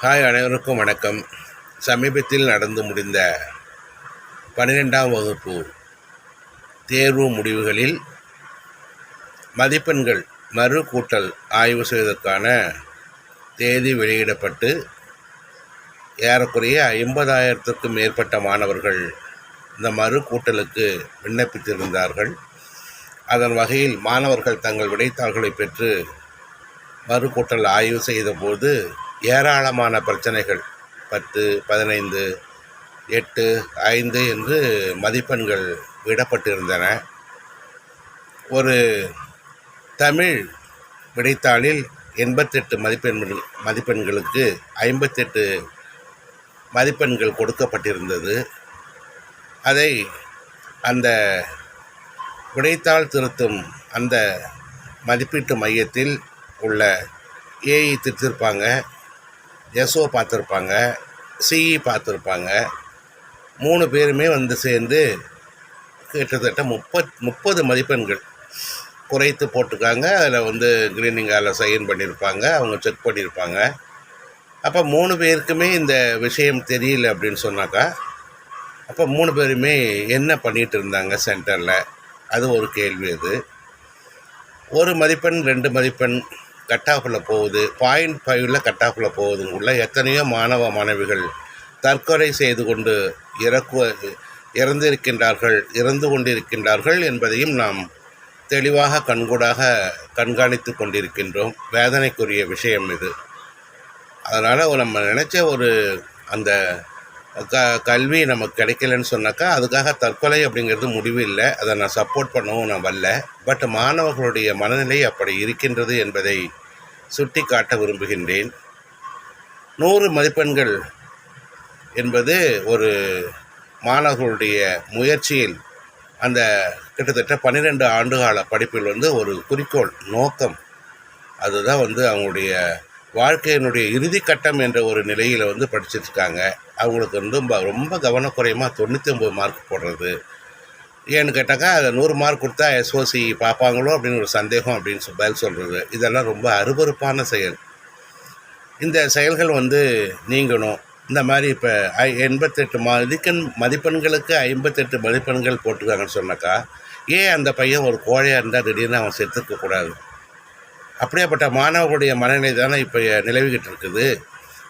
Hi அனைவருக்கும் வணக்கம். சமீபத்தில் நடந்து முடிந்த பன்னிரெண்டாம் வகுப்பு தேர்வு முடிவுகளில் மதிப்பெண்கள் மறு கூட்டல் ஆய்வு செய்வதற்கான தேதி வெளியிடப்பட்டு ஏறக்குறைய ஐம்பதாயிரத்திற்கும் மேற்பட்ட மாணவர்கள் இந்த மறு கூட்டலுக்கு விண்ணப்பித்திருந்தார்கள். அதன் வகையில் மாணவர்கள் தங்கள் விடைத்தாள்களை பெற்று மறு கூட்டல் ஆய்வு செய்தபோது ஏராளமான பிரச்சனைகள். பத்து பதினைந்து எட்டு ஐந்து என்று மதிப்பெண்கள் விடப்பட்டிருந்தன. ஒரு தமிழ் விடைத்தாளில் எண்பத்தெட்டு மதிப்பெண் மதிப்பெண்களுக்கு ஐம்பத்தெட்டு மதிப்பெண்கள் கொடுக்கப்பட்டிருந்தது. அதை அந்த விடைத்தாள் திருத்தும் அந்த மதிப்பீட்டு மையத்தில் உள்ள ஏஐ திருத்திருப்பாங்க. எஸ்ஓ பார்த்துருப்பாங்க சிஇ பார்த்துருப்பாங்க. மூணு பேருமே வந்து சேர்ந்து கிட்டத்தட்ட முப்பத் முப்பது மதிப்பெண்கள் குறைத்து போட்டிருக்காங்க. அதில் வந்து கிரீனிங்கால் சைன் பண்ணியிருப்பாங்க அவங்க செக் பண்ணியிருப்பாங்க அப்போ மூணு பேருக்குமே இந்த விஷயம் தெரியல அப்படின்னு சொன்னாக்கா அப்போ மூணு பேருமே என்ன பண்ணிகிட்டு இருந்தாங்க சென்டரில்? அது ஒரு கேள்வி அது. ஒரு மதிப்பெண் ரெண்டு மதிப்பெண் கட் ஆஃபில் போகுது பாயிண்ட் ஃபைவ்ல கட் ஆஃபில் போகுதுங்குள்ள எத்தனையோ மாணவ மாணவிகள் தற்கொலை செய்து கொண்டு இறக்கு இறந்திருக்கின்றார்கள் இறந்து கொண்டிருக்கின்றார்கள் என்பதையும் நாம் தெளிவாக கண்கூடாக கண்காணித்து கொண்டிருக்கின்றோம். வேதனைக்குரிய விஷயம் இது. அதனால் நம்ம நினச்ச ஒரு அந்த க கல்வி நமக்கு கிடைக்கலன்னு சொன்னாக்கா அதுக்காக தற்கொலை அப்படிங்கிறது முடிவு இல்லை. அதை நான் சப்போர்ட் பண்ணவும் நான் வரல. பட் மாணவர்களுடைய மனநிலை அப்படி இருக்கின்றது என்பதை சுட்டி காட்ட விரும்புகின்றேன். நூறு மதிப்பெண்கள் என்பது ஒரு மாணவர்களுடைய முயற்சியில் அந்த கிட்டத்தட்ட பன்னிரெண்டு ஆண்டுகால படிப்பில் வந்து ஒரு குறிக்கோள் நோக்கம். அதுதான் வந்து அவங்களுடைய வாழ்க்கையினுடைய இறுதி கட்டம் என்ற ஒரு நிலையில் வந்து படிச்சிட்ருக்காங்க. அவங்களுக்கு வந்து ரொம்ப ரொம்ப கவனக்குறையமாக தொண்ணூற்றி ஒம்பது மார்க் போடுறது. ஏன்னு கேட்டாக்கா அதை நூறு மார்க் கொடுத்தா எஸ்ஓசி பார்ப்பாங்களோ அப்படின்னு ஒரு சந்தேகம் அப்படின்னு சொ பதில் சொல்கிறது இதெல்லாம் ரொம்ப அருவறுப்பான செயல். இந்த செயல்கள் வந்து நீங்கணும். இந்த மாதிரி இப்போ ஐ எண்பத்தெட்டு மதிக்கண் மதிப்பெண்களுக்கு ஐம்பத்தெட்டு மதிப்பெண்கள் போட்டிருக்காங்கன்னு சொன்னாக்கா ஏன் அந்த பையன் ஒரு கோழையாக இருந்தால் திடீர்னு அவன் செத்துக்கக்கூடாது? அப்படியேப்பட்ட மாணவர்களுடைய மனநிலை தானே இப்போ நிலவிக்கிட்டு இருக்குது.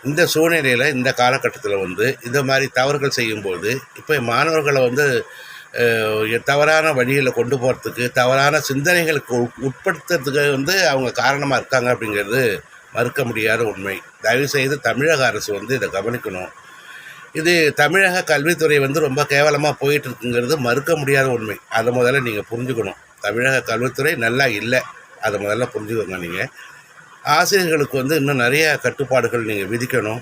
இந்த சூழ்நிலையில் இந்த காலகட்டத்தில் வந்து இந்த மாதிரி தவறுகள் செய்யும்போது இப்போ மாணவர்களை வந்து தவறான வழியில் கொண்டு போகிறதுக்கு தவறான சிந்தனைகளுக்கு உட்படுத்துறதுக்கு வந்து அவங்க காரணமாக இருக்காங்க அப்படிங்கிறது மறுக்க முடியாத உண்மை. தயவுசெய்து தமிழக அரசு வந்து இதை கவனிக்கணும். இது தமிழக கல்வித்துறை வந்து ரொம்ப கேவலமாக போயிட்டு இருக்குங்கிறது மறுக்க முடியாத உண்மை. அதை முதல்ல நீங்கள் புரிஞ்சுக்கணும். தமிழக கல்வித்துறை நல்லா இல்லை. அதை முதல்ல புரிஞ்சுக்கோங்க நீங்கள் ஆசிரியர்களுக்கு வந்து இன்னும் நிறைய கட்டுப்பாடுகள் நீங்கள் விதிக்கணும்.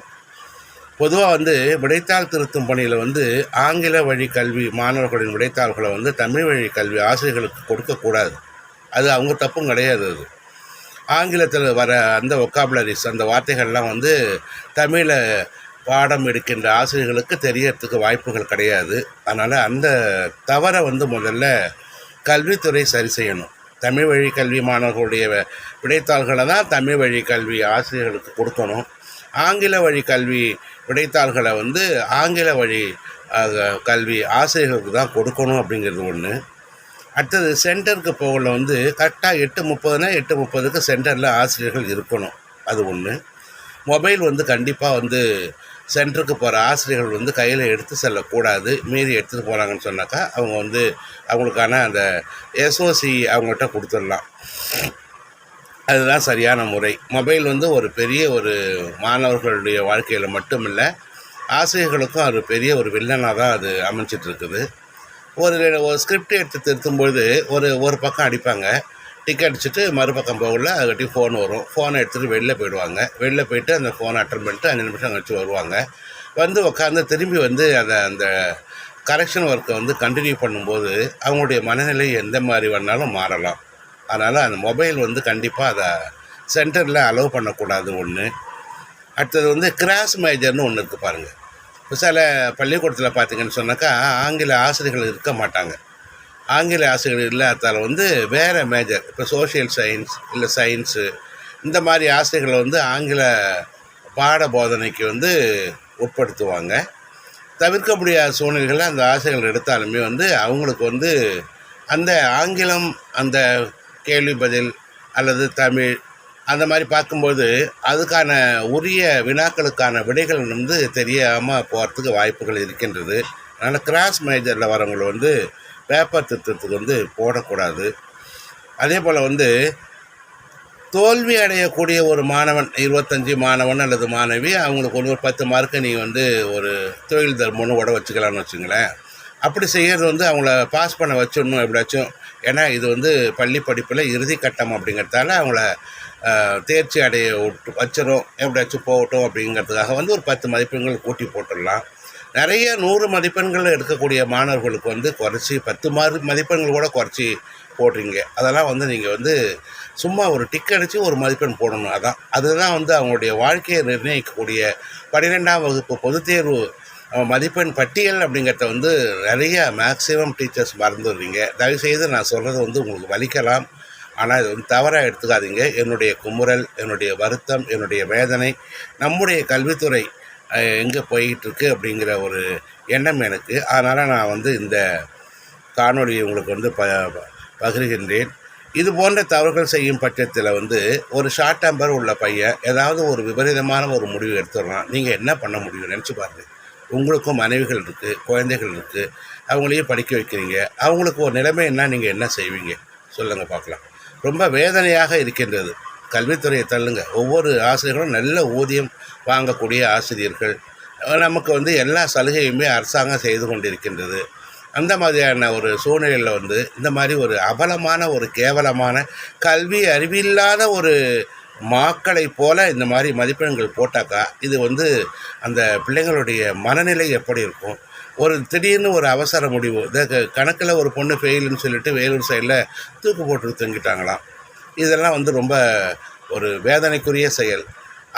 பொதுவாக வந்து விடைத்தாள் திருத்தும் பணியில் வந்து ஆங்கில வழி கல்வி மாணவர்களின் விடைத்தாள்களை வந்து தமிழ் வழி கல்வி ஆசிரியர்களுக்கு கொடுக்கக்கூடாது அது அவங்க தப்பும் கிடையாது அது. ஆங்கிலத்தில் வர அந்த ஒக்காபுலரிஸ் அந்த வார்த்தைகள்லாம் வந்து தமிழில் பாடம் எடுக்கின்ற ஆசிரியர்களுக்கு தெரியறதுக்கு வாய்ப்புகள் கிடையாது. அதனால் அந்த தவறை வந்து முதல்ல கல்வித்துறை சரி செய்யணும். தமிழ் வழி கல்வி மாணவர்களுடைய விடைத்தாள்களை தான் தமிழ் வழி கல்வி ஆசிரியர்களுக்கு கொடுக்கணும். ஆங்கில வழி கல்வி விடைத்தாள்களை வந்து ஆங்கில வழி கல்வி ஆசிரியர்களுக்கு தான் கொடுக்கணும் அப்படிங்கிறது ஒன்று அடுத்தது சென்டருக்கு போகல வந்து கரெக்டாக எட்டு முப்பதுனா எட்டு முப்பதுக்கு சென்டரில் ஆசிரியர்கள் இருக்கணும். அது ஒன்று மொபைல் வந்து கண்டிப்பாக வந்து சென்டருக்கு போகிற ஆசிரியர்கள் வந்து கையில் எடுத்து செல்லக்கூடாது. மீறி எடுத்துகிட்டு போகிறாங்கன்னு சொன்னாக்கா அவங்க வந்து அவங்களுக்கான அந்த எஸ்ஓசி அவங்கள்ட்ட கொடுத்துடலாம். அதுதான் சரியான முறை. மொபைல் வந்து ஒரு பெரிய ஒரு மாணவர்களுடைய வாழ்க்கையில் மட்டும் இல்லை ஆசிரியர்களுக்கும் அது பெரிய ஒரு வில்லனாக தான் அது அமைஞ்சிட்ருக்குது ஒரு ஒரு ஸ்கிரிப்ட் எடுத்து திருத்தும்பொழுது ஒரு ஒரு பக்கம் அடிப்பாங்க. டிக்கெட் அடிச்சுட்டு மறுபக்கம் போகல அதுக்கிட்டையும் ஃபோன் வரும். ஃபோனை எடுத்துகிட்டு வெளில போயிடுவாங்க. வெளில போயிட்டு அந்த ஃபோனை அட்டன் பண்ணிட்டு அஞ்சு நிமிஷம் கழிச்சு வருவாங்க. வந்து உட்காந்து திரும்பி வந்து அதை அந்த கரெக்ஷன் ஒர்க்கை வந்து கண்டினியூ பண்ணும்போது அவங்களுடைய மனநிலை எந்த மாதிரி வேணாலும் மாறலாம். அதனால் அந்த மொபைல் வந்து கண்டிப்பாக அதை சென்டரில் அலோவ் பண்ணக்கூடாது ஒன்று அடுத்தது வந்து கிராஸ் மேஜர்னு ஒன்று இருக்குது பாருங்கள் இப்போ சில பள்ளிக்கூடத்தில் பார்த்தீங்கன்னு சொன்னாக்கா ஆங்கில ஆசிரியர்கள் இருக்க மாட்டாங்க. ஆங்கில ஆசிரியர்கள் இல்லாதால வந்து வேறு மேஜர் இப்போ சோஷியல் சயின்ஸ் இல்லை சயின்ஸு இந்த மாதிரி ஆசிரியர்களை வந்து ஆங்கில பாட போதனைக்கு வந்து உட்படுத்துவாங்க. தவிர்க்க முடியாத சூழ்நிலைகளில் அந்த ஆசைகள் எடுத்தாலுமே வந்து அவங்களுக்கு வந்து அந்த ஆங்கிலம் அந்த கேள்வி பதில் அல்லது தமிழ் அந்த மாதிரி பார்க்கும்போது அதுக்கான உரிய வினாக்களுக்கான விடைகள் வந்து தெரியாமல் போகிறதுக்கு வாய்ப்புகள் இருக்கின்றது. அதனால் கிராஸ் மேஜரில் வரவங்களை வந்து பேப்பர் திருத்தத்துக்கு வந்து போடக்கூடாது. அதே போல் வந்து தோல்வி அடையக்கூடிய ஒரு மாணவன் இருபத்தஞ்சி மாணவன் அல்லது மாணவி அவங்களுக்கு ஒன்று ஒரு பத்து மார்க்கு நீங்கள் வந்து ஒரு தொழில் தர்மம்னு உட வச்சுக்கலாம்னு வச்சுங்களேன். அப்படி செய்கிறது வந்து அவங்கள பாஸ் பண்ண வச்சிடணும் எப்படியாச்சும். ஏன்னா இது வந்து பள்ளி படிப்பில் இறுதி கட்டம் அப்படிங்கிறதால அவங்கள தேர்ச்சி அடைய விட்டு வச்சிடும் எப்படியாச்சும் போகட்டும் அப்படிங்கிறதுக்காக வந்து ஒரு பத்து மதிப்பெண்கள் கூட்டி போட்டுடலாம். நிறைய நூறு மதிப்பெண்கள் எடுக்கக்கூடிய மாணவர்களுக்கு வந்து குறைச்சி பத்து மார்க் மதிப்பெண்கள் கூட குறைச்சி போடுறீங்க. அதெல்லாம் வந்து நீங்கள் வந்து சும்மா ஒரு டிக் அடித்து ஒரு மதிப்பெண் போடணும். அதான். அதுதான் வந்து அவங்களுடைய வாழ்க்கையை நிர்ணயிக்கக்கூடிய பன்னிரெண்டாம் வகுப்பு பொதுத் தேர்வு மதிப்பெண் பட்டியல் அப்படிங்கிறத வந்து நிறைய மேக்ஸிமம் டீச்சர்ஸ் மறந்துடுறீங்க தயவுசெய்து நான் சொல்கிறது வந்து உங்களுக்கு வலிக்கலாம். ஆனால் இது வந்து தவறாக எடுத்துக்காதீங்க. என்னுடைய குமுறல் என்னுடைய வருத்தம் என்னுடைய வேதனை நம்முடைய கல்வித்துறை எங்கே போய்கிட்டுருக்கு அப்படிங்கிற ஒரு எண்ணம் எனக்கு. அதனால் நான் வந்து இந்த காணொலியை உங்களுக்கு வந்து ப ப- பகிர்கின்றேன். இது போன்ற தவறுகள் செய்யும் பட்சத்தில் வந்து ஒரு ஷார்ட் டெம்பர் உள்ள பையன் ஏதாவது ஒரு விபரீதமான ஒரு முடிவு எடுத்துடுறான். நீங்கள் என்ன பண்ண முடியும்? நினச்சி பாருங்க. உங்களுக்கும் மனைவிகள் இருக்குது குழந்தைகள் இருக்குது அவங்களையும் படிக்க வைக்கிறீங்க. அவங்களுக்கு ஒரு நிலைமைன்னா நீங்கள் என்ன செய்வீங்க? சொல்லுங்கள் பார்க்கலாம். ரொம்ப வேதனையாக இருக்கின்றது. கல்வித்துறையை தள்ளுங்க. ஒவ்வொரு ஆசிரியர்களும் நல்ல ஊதியம் வாங்கக்கூடிய ஆசிரியர்கள். நமக்கு வந்து எல்லா சலுகையுமே அரசாங்கம் செய்து கொண்டிருக்கின்றது. அந்த மாதிரியான ஒரு சூழ்நிலையில் வந்து இந்த மாதிரி ஒரு அபலமான ஒரு கேவலமான கல்வி அறிவில்லாத ஒரு மாக்களைப் போல இந்த மாதிரி மதிப்பெண்கள் போட்டாக்கா இது வந்து அந்த பிள்ளைங்களுடைய மனநிலை எப்படி இருக்கும்? ஒரு திடீர்னு ஒரு அவசர முடிவு இந்த கணக்கில் ஒரு பொண்ணு ஃபெயிலுன்னு சொல்லிட்டு வேலூர் சைடில் தூக்கு போட்டு தூங்கிட்டாங்களாம். இதெல்லாம் வந்து ரொம்ப ஒரு வேதனைக்குரிய செயல்.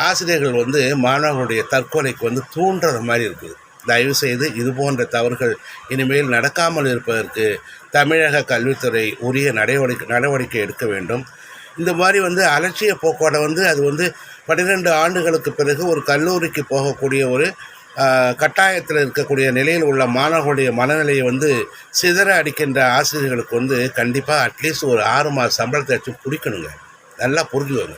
ஆசிரியர்கள் வந்து மாணவர்களுடைய தற்கொலைக்கு வந்து தூண்டுறது மாதிரி இருக்குது. தயவு செய்து இது போன்ற தவறுகள் இனிமேல் நடக்காமல் இருப்பதற்கு தமிழக கல்வித்துறை உரிய நடவடிக்கை நடவடிக்கை எடுக்க வேண்டும். இந்த மாதிரி வந்து அலட்சிய போக்கோட வந்து அது வந்து பன்னிரெண்டு ஆண்டுகளுக்கு பிறகு ஒரு கல்லூரிக்கு போகக்கூடிய ஒரு கட்டாயத்தில் இருக்கக்கூடிய நிலையில் உள்ள மாணவர்களுடைய மனநிலையை வந்து சிதற அடிக்கின்ற ஆசிரியர்களுக்கு வந்து கண்டிப்பாக அட்லீஸ்ட் ஒரு ஆறு மாத சம்பளத்தை வச்சு பிடிக்கணுங்க நல்லா புரிஞ்சுக்கோங்க.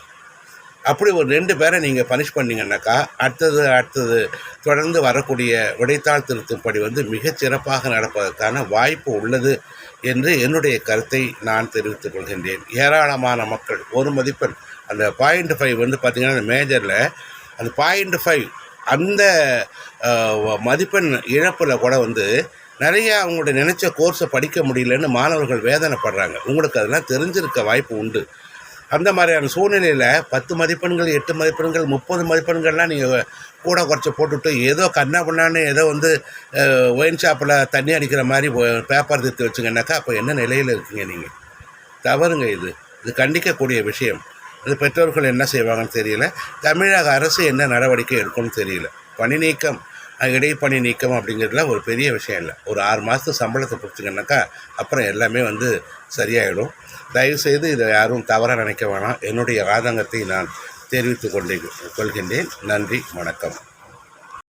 அப்படி ஒரு ரெண்டு பேரை நீங்கள் பனிஷ் பண்ணீங்கன்னாக்கா அடுத்தது அடுத்தது தொடர்ந்து வரக்கூடிய விடைத்தாள் திருத்தும்படி வந்து மிகச் சிறப்பாக நடப்பதற்கான வாய்ப்பு உள்ளது என்று என்னுடைய கருத்தை நான் தெரிவித்துக் கொள்கின்றேன். ஏராளமான மக்கள் ஒரு மதிப்பெண். அந்த பாயிண்ட் ஃபைவ் வந்து பார்த்திங்கன்னா அந்த மேஜரில் அந்த பாயிண்ட் ஃபைவ் அந்த மதிப்பெண் இழப்பில் கூட வந்து நிறைய அவங்களுடைய நினச்ச கோர்ஸை படிக்க முடியலன்னு மாணவர்கள் வேதனைப்படுறாங்க. உங்களுக்கு அதெல்லாம் தெரிஞ்சிருக்க வாய்ப்பு உண்டு. அந்த மாதிரியான சூழ்நிலையில் பத்து மதிப்பெண்கள் எட்டு மதிப்பெண்கள் முப்பது மதிப்பெண்கள்லாம் நீங்கள் கூட குறைச்சி போட்டுவிட்டு ஏதோ கண்ணா பண்ணான்னு ஏதோ வந்து ஒயின் ஷாப்பில் தண்ணி அடிக்கிற மாதிரி பேப்பர் திருத்தி வச்சுங்கன்னாக்கா அப்போ என்ன நிலையில் இருக்கீங்க நீங்கள் தவறுங்க இது. இது கண்டிக்கக்கூடிய விஷயம். இது பெற்றோர்கள் என்ன செய்வாங்கன்னு தெரியல. தமிழக அரசு என்ன நடவடிக்கை எடுக்கும்னு தெரியல. பணி நீக்கம் இடைப்பணி நீக்கம் அப்படிங்கிறதுலாம் ஒரு பெரிய விஷயம் இல்லை. ஒரு ஆறு மாதத்து சம்பளத்தை பிடிச்சிங்கன்னாக்கா அப்புறம் எல்லாமே வந்து சரியாயிடும். தயவுசெய்து இதை யாரும் தவறாக நினைக்க வேணாம். என்னுடைய ஆதங்கத்தை நான் தெரிவித்து கொண்டே கொள்கின்றேன். நன்றி வணக்கம்.